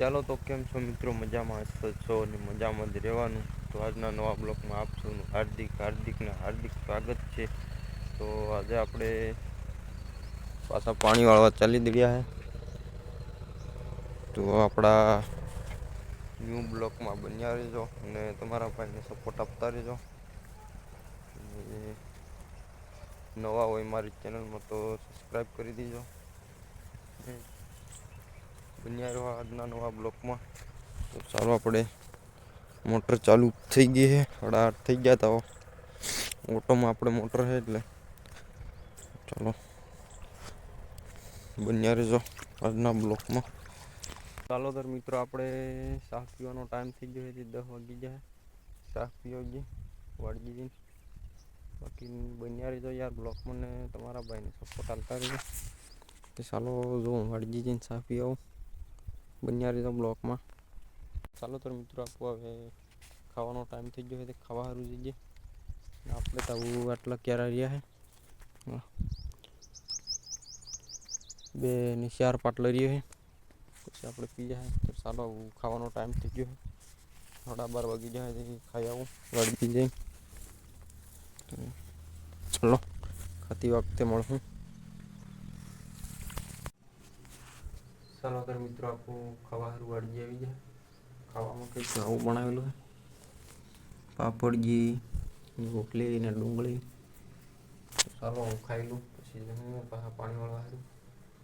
ચાલો તો કેમ છો મિત્રો? મજામાં હસતો છો અને મજામાં જ રહેવાનું. તો આજના નવા બ્લોકમાં આપ હાર્દિક હાર્દિકને હાર્દિક સ્વાગત છે. તો આજે આપણે પાછા પાણી વાળવા ચાલી દરહ્યા છે તો આપણા ન્યૂ બ્લોકમાં બન્યા રહેજો અને તમારા ભાઈને સપોર્ટ આપતા રહેજો. નવા હોય મારી ચેનલમાં તો સબસ્ક્રાઈબ કરી દેજો. બન્યા રહ્યો આજના નવા બ્લોકમાં. તો ચાલો આપણે મોટર ચાલુ થઈ ગઈ છે. સાડા આઠ થઈ ગયા હતા ઓટોમાં આપણે મોટર છે એટલે. ચાલો. બન્યા રહેજો આજના બ્લોકમાં. ચાલો દર મિત્રો, આપણે શાક પીવાનો ટાઈમ થઈ ગયો છે. દસ વાગી જાય શાક પીવા જઈએ વાળજી જઈને. બાકી બન્યા રહેજો યાર બ્લોકમાં ને તમારા ભાઈને સપોર્ટ ચાલતા રહેજો. તો ચાલો જો હું જઈને શાક પી આવું. બન્યા રહેજો બ્લોકમાં. ચાલો તો મિત્રો આપણું હવે ખાવાનો ટાઈમ થઈ ગયો છે તે ખાવા સારું જઈએ. આપણે તો આવું આટલા ક્યારે રહ્યા છે બે ને ચાર પાટલા રહ્યા છે પછી આપણે પી જાય તો ચાલો આવું ખાવાનો ટાઈમ થઈ ગયો છે સાડા બાર વાગી જાય તો ખાઈ આવું. વાળી જઈ ચલો, ખાતી વખતે મળશું ચાલો અગર મિત્રો આપણું ખાવા સારું વાળજી આવી જાય ખાવામાં કંઈક આવું બનાવેલું છે. પાપડજી, રોટલી અને ડુંગળી. ચાલો હું ખાઈ લઉં, પછી જમીને પાછા પાણી વાળવા સારું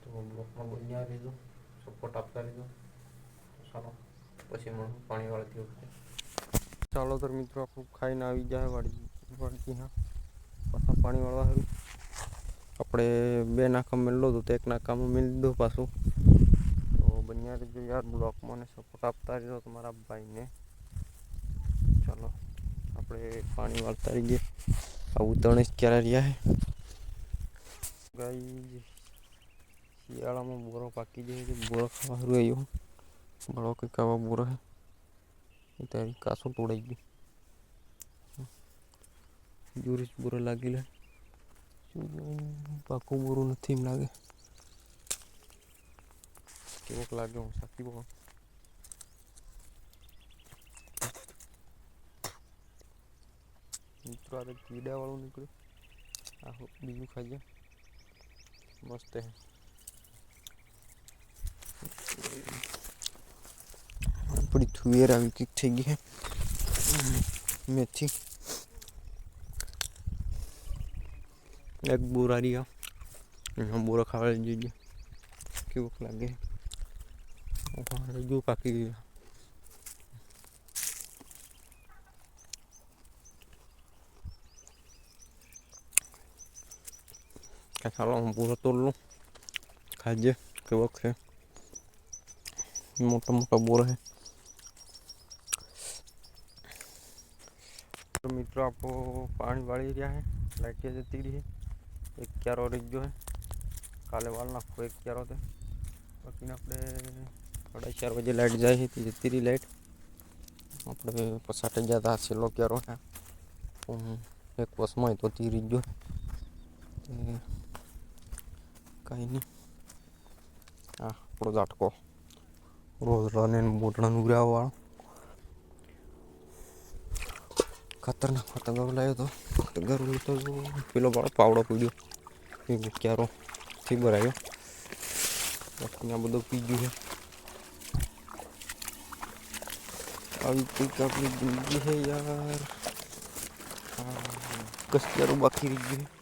તો બ્લોકમાં બન્યા રહેજો સપોર્ટ આપતા લીધો ચાલો, પછી મળું પાણી વાળતી વખતે. ચાલો તો મિત્રો આપણું ખાઈને આવી જાય વાડજી વાળજી હા. પાછા પાણી વાળવા સારું આપણે બે નાકા મેળલો તો એક નાકામાં મેળ દીધું પાછું. તો બન્યા રહેજો યાર બ્લોકમાં ને સપોર્ટ આપતા રહેજો તમારા ભાઈને ચાલો આપણે પાણી વાળતા રહીએ આવું તણેજ ક્યારે રહ્યા છે ગાઈ શિયાળામાં બોરો પાકી જાય છે બોરો ખાવા સારું આવ્યો બળો કંઈક આવા બોરો છે એ તારી કાસો તોડાઈ ગયું જોરીસ બોરો લાગી લે પાકું બોરું નથી એમ લાગે કેવોક લાગે હું સાચી બોલો મિત્રો આ તો કીડા વાળું નીકળ્યું આ બીજું ખાઈ જાય મસ્ત હે આપણી થુવેર આવી કંઈક થઈ ગઈ હે મેથી એક બોરા રહ્યા બોરો ખાવા જોઈએ કેવું લાગે હજુ પાકી ગયા કે ચાલો હું પૂરો તોડ લઉં ખાજે કેવો છે મોટા મોટા બોર છે તો મિત્રો આપો પાણી વાળી રહ્યા છે લાઈટ જતી રહી છે એક ક્યારો રહી ગયો છે કાલે વાળ નાખો એક ક્યારો તે બાકીને આપણે સાડા ચાર વાગે લાઈટ જાય હતી જતી લાઈટ. આપણે પસાટે ગયા હતા છેલ્લો ક્યારો એક વર્ષમાં તો તીરી ગયો કાંઈ નહીં. હા આપણો ઝાટકો. રોજડાને મોટડાનું ઉગ્રાવાળો ખતરનાક તગારો લાવ્યો તો. તગારો તો પેલો બાળો પાવડો પીડ્યો. એ ક્યારો થી ભરાયો બાકી આ બધું પી ગયું છે આવી કંઈક આપણી જિંદગી છે યાર કસ ક્યારો બાકી રહી ગયું